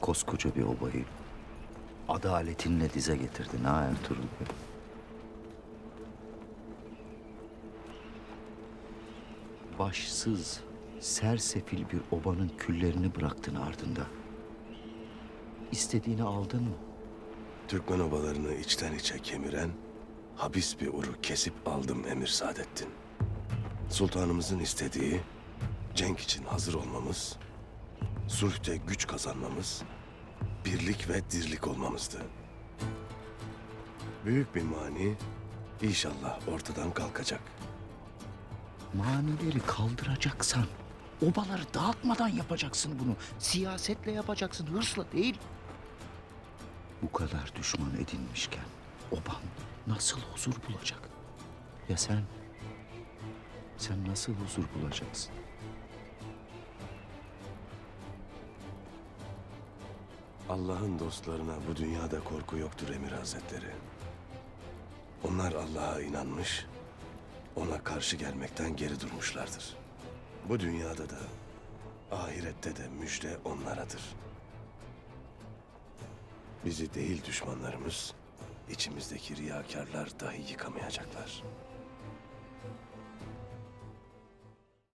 koskoca bir obayı adaletinle dize getirdin ha Ertuğrul Bey. Başsız, sersefil bir obanın küllerini bıraktın ardında. İstediğini aldın mı? Türkmen obalarını içten içe kemiren habis bir uru kesip aldım Emir Saadettin. Sultanımızın istediği cenk için hazır olmamız, sulhte güç kazanmamız, birlik ve dirlik olmamızdı. Büyük bir mani inşallah ortadan kalkacak. Manileri kaldıracaksan obaları dağıtmadan yapacaksın bunu. Siyasetle yapacaksın, hırsla değil. Bu kadar düşman edinmişken oban nasıl huzur bulacak? Ya sen? Sen nasıl huzur bulacaksın? Allah'ın dostlarına bu dünyada korku yoktur Emir Hazretleri. Onlar Allah'a inanmış, ona karşı gelmekten geri durmuşlardır. Bu dünyada da, ahirette de müjde onlaradır. Bizi değil düşmanlarımız, içimizdeki riyakarlar dahi yıkamayacaklar.